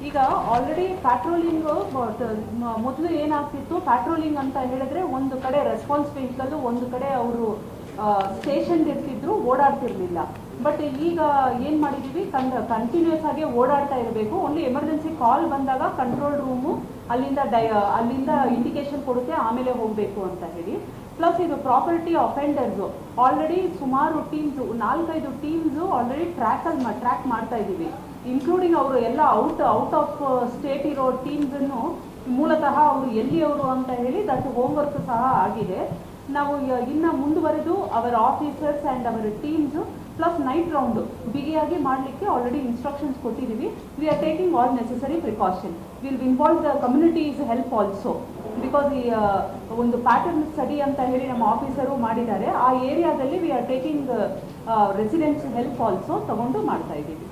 ಈಗ already patrolling ಮೊದಲು ಏನಾಗ್ತಿತ್ತು? ಪ್ಯಾಟ್ರೋಲಿಂಗ್ ಅಂತ ಹೇಳಿದ್ರೆ ಒಂದು ಕಡೆ ರೆಸ್ಪಾನ್ಸ್ ವೆಹಿಕಲ್ ಒಂದು ಕಡೆ ಅವರು ಸ್ಟೇಷನ್ ಇರ್ತಿದ್ರು ಓಡಾಡ್ತಿರ್ಲಿಲ್ಲ. ಬಟ್ ಈಗ ಏನ್ ಮಾಡಿದೀವಿ? ಕನ್ ಕಂಟಿನ್ಯೂಸ್ ಆಗಿ ಓಡಾಡ್ತಾ ಇರಬೇಕು. ಓನ್ಲಿ ಎಮರ್ಜೆನ್ಸಿ ಕಾಲ್ ಬಂದಾಗ ಕಂಟ್ರೋಲ್ ರೂಮು ಅಲ್ಲಿಂದ ಡೈ, ಅಲ್ಲಿಂದ ಇಂಡಿಕೇಶನ್ ಕೊಡುತ್ತೆ, ಆಮೇಲೆ ಹೋಗಬೇಕು ಅಂತ ಹೇಳಿ. ಪ್ಲಸ್ ಇದು ಪ್ರಾಪರ್ಟಿ ಅಫೆಂಡರ್ಸು ಆಲ್ರೆಡಿ ಸುಮಾರು ಟೀಮ್ಸು ನಾಲ್ಕೈದು ಟೀಮ್ಸು ಆಲ್ರೆಡಿ ಟ್ರ್ಯಾಕಲ್ಲಿ ಟ್ರ್ಯಾಕ್ ಮಾಡ್ತಾ ಇದ್ದೀವಿ. ಇನ್ಕ್ಲೂಡಿಂಗ್ ಅವರು ಎಲ್ಲ ಔಟ್ ಔಟ್ ಆಫ್ ಸ್ಟೇಟ್ ಇರೋ ಟೀಮ್ಸನ್ನು ಮೂಲತಃ ಅವರು ಎಲ್ಲಿಯವರು ಅಂತ ಹೇಳಿ ದಟ್ ಹೋಮ್ವರ್ಕ್ ಸಹ ಆಗಿದೆ. ನಾವು ಇನ್ನು ಮುಂದುವರೆದು ಅವರ ಆಫೀಸರ್ಸ್ ಆ್ಯಂಡ್ ಅವರ ಟೀಮ್ಸ್ ಪ್ಲಸ್ ನೈಟ್ ರೌಂಡ್ ಬಿಗಿಯಾಗಿ ಮಾಡಲಿಕ್ಕೆ ಆಲ್ರೆಡಿ ಇನ್ಸ್ಟ್ರಕ್ಷನ್ಸ್ ಕೊಟ್ಟಿದ್ದೀವಿ. We are taking all necessary precaution will involve the communities help also because ಈ ಒಂದು ಪ್ಯಾಟರ್ನ್ ಸ್ಟಡಿ ಅಂತ ಹೇಳಿ ನಮ್ಮ ಆಫೀಸರು ಮಾಡಿದ್ದಾರೆ. ಆ ಏರಿಯಾದಲ್ಲಿ we are taking residents help also ತಗೊಂಡು ಮಾಡ್ತಾ ಇದ್ದೀವಿ.